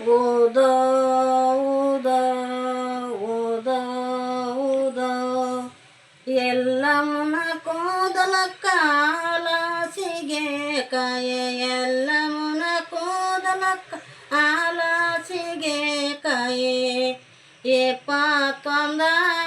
ಊದ ಓದ ಓದ ಓದ ಎಲ್ಲಮ್ಮನ ಕೂದಲ ಕಾಲಾಸಿಗೆ ಕಾಯ ಎಲ್ಲಮ್ಮನ ಕೂದಲ ಕಾಲಾಸಿಗೆ ಕಾಯೆ. ಎಪ್ಪತ್ತೊಂದ ಕೊಡ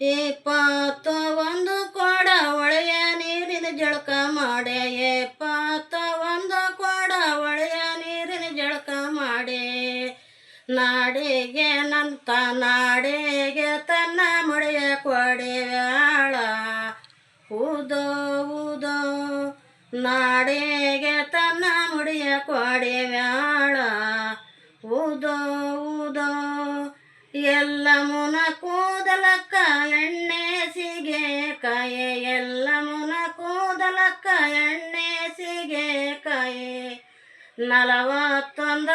ಎಪ್ಪತ್ತ ಒಂದು ಕೊಡ ಒಳೆಯ ನೀರಿನ ಜಳಕ ಮಾಡೆ. ಎಪ್ಪತ್ತ ಒಂದು ಕೊಡ ಒಳೆಯ ನೀರಿನ ಜಳಕ ಮಾಡೆ. ನಾಡಿಗೆ ನಂತ ನಾಡಿಗೆ ತನ್ನ ಮುಡಿಯ ಆಳ. ಊದೋ ಊದೋ, ನಾಡಿಗೆ ತನ್ನ ಮುಡಿಯ ಕೊಡೆ ಊದೋ ಎಣ್ಣೆ ಸಿಗೆ, ಕಾಯೆ ಎಲ್ಲ ಮುನ ಕೂದಲಕ್ಕ ಎಣ್ಣೆ ಸಿಗೆ, ಕಾಯೆ ನಲವತ್ತೊಂದ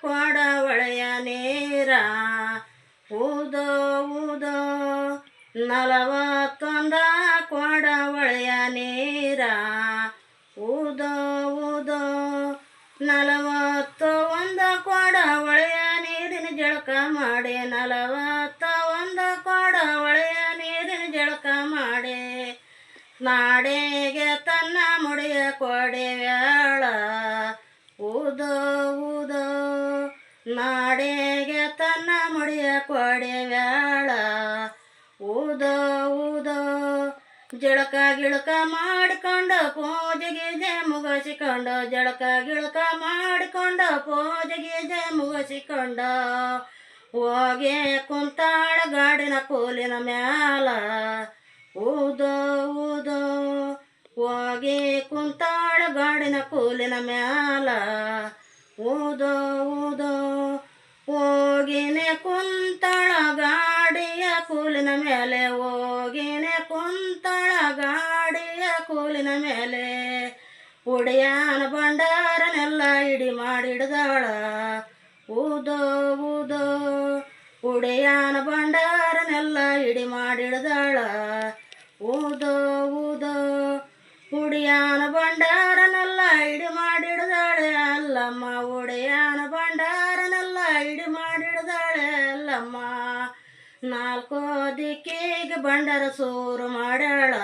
ಕೊಡ ಒಳೆಯ ನೀರ. ಊದೋ ಊದೋ, ನಲವತ್ತೊಂದ ಕೊಡ ಒಳೆಯ ನೀರ. ಊದೋ ಊದೋ ನಲವತ್ತು ಒಂದು ಕೊಡ ನೀರಿನ ಜಳಕ ಮಾಡಿ ನಲವತ್ತ ನಾಡೆಗೆ ತನ್ನ ಮುಡಿಯ ಕೊಡೆವ್ಯಾಳ ಊದೋ ಊದೋ, ನಾಡೆಗೆ ತನ್ನ ಮುಡಿಯ ಕೊಡೆವ್ಯಾಳ ಊದೋ ಊದೋ, ಜಳಕ ಗಿಳಕ ಮಾಡಿಕೊಂಡು ಪೂಜೆಗೆ ಮುಗಿಸಿಕೊಂಡು, ಜಳಕ ಗಿಳಕ ಮಾಡಿಕೊಂಡು ಪೂಜೆಗೆ ಮುಗಿಸಿಕೊಂಡು ಹೋಗಿ ಕುಂತಾಳ ಗಾಡಿನ ಕೋಲಿನ ಮ್ಯಾಲ. ಊದೋ ಕುಂತಾಳ ಗಾಡಿನ ಕೂಲಿನ ಮ್ಯಾಲ. ಊದೋ ಊದೋ, ಹೋಗಿನೆ ಕುಂತಾಳ ಗಾಡಿಯ ಕೂಲಿನ ಮೇಲೆ ಹೋಗಿನೆ ಕುಂತಾಳ ಗಾಡಿಯ ಕೂಲಿನ ಮೇಲೆ ಉಡಿಯಾನ ಭಂಡಾರನೆಲ್ಲ ಇಡಿ ಮಾಡಿಡ್ದಾಳ. ಊದೋ ಊದೋ, ಉಡಿಯಾನ ಭಂಡಾರನೆಲ್ಲ ಇಡಿ ಮಾಡಿಡ್ದಾಳ. ಉಡಿಯಾನ ಭಂಡಾರನೆಲ್ಲ ಇಡಿ ಮಾಡಿಡ್ದಾಳೆ ಅಲ್ಲಮ್ಮ, ಉಡಿಯಾನ ಭಂಡಾರನೆಲ್ಲ ಇಡಿ ಮಾಡಿಡ್ದಾಳೆ ಅಲ್ಲಮ್ಮ. ನಾಲ್ಕು ದಿಕ್ಕಿಗೆ ಭಂಡಾರ ಸೂರು ಮಾಡ್ಯಾಳ.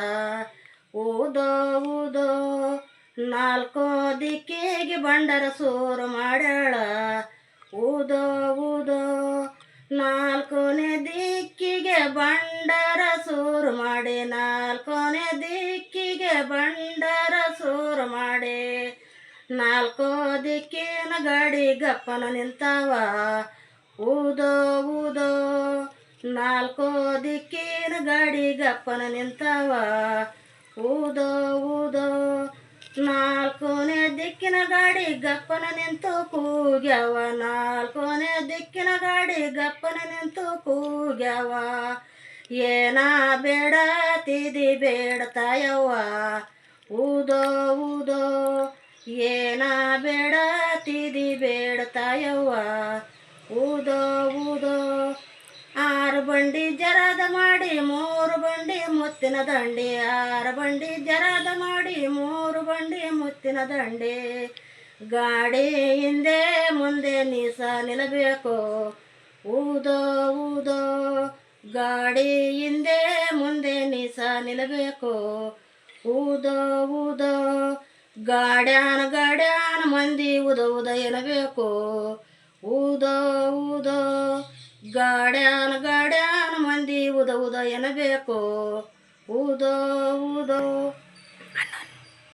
ಊದೋ ಊದೋ, ನಾಲ್ಕು ದಿಕ್ಕಿಗೆ ಭಂಡಾರ ಸೂರು ಮಾಡ್ಯಾಳ. ಊದೋ ಊದೋ, ನಾಲ್ಕನೇ ದಿಕ್ಕಿಗೆ ಭಂಡಾರ ಸೂರು ಮಾಡಿ, ನಾಲ್ಕನೇ ಭಂಡಾರ ಸೂರು ಮಾಡಿ. ನಾಲ್ಕು ದಿಕ್ಕಿನ ಗಾಡಿ ಗಪ್ಪನ ನಿಂತಾವ. ಊದೋ ಊದೋ. ನಾಲ್ಕು ದಿಕ್ಕಿನ ಗಾಡಿ ಗಪ್ಪನ ನಿಂತಾವ. ಊದೋ ಊದೋ. ನಾಲ್ಕನೇ ದಿಕ್ಕಿನ ಗಾಡಿ ಗಪ್ಪನ ನಿಂತು ಕೂಗ್ಯಾವ. ನಾಲ್ಕನೇ ದಿಕ್ಕಿನ ಗಾಡಿ ಗಪ್ಪನ ನಿಂತು ಕೂಗ್ಯಾವ. ಏನ ಬೇಡ, ತಿದಿ ಬೇಡ ತಿದಿ ಬೇಡ ತಾಯವ್ವ. ಊದೋ ಊದೋ. ಆರು ಬಂಡಿ ಜರದ ಮಾಡಿ, ಮೂರು ಬಂಡಿ ಮುತ್ತಿನ ದಂಡಿ. ಆರು ಬಂಡಿ ಜರದ ಮಾಡಿ, ಮೂರು ಬಂಡಿ ಮುತ್ತಿನ ದಂಡಿ. ಗಾಡಿ ಹಿಂದೆ ಮುಂದೆ ನೀಸ ನಿಲ್ಲಬೇಕು. ಊದೋ ಊದೋ. ಗಾಡಿ ಹಿಂದೆ ಮುಂದೆ ನೀಸ ನಿಲ್ಲಬೇಕು. ಊದೋ ಊದೋ. ಗಾಡ್ಯಾನ ಗಾಡ್ಯಾನ ಮಂದಿ ಉದ ಉದ ಎನ್ನಬೇಕು ಉದ ಉದ ಗಾಡ್ಯಾನ ಗಾಡ್ಯಾನ ಮಂದಿ ಉದ ಉದ ಎನ್ನಬೇಕು ಉದ ಊದೋ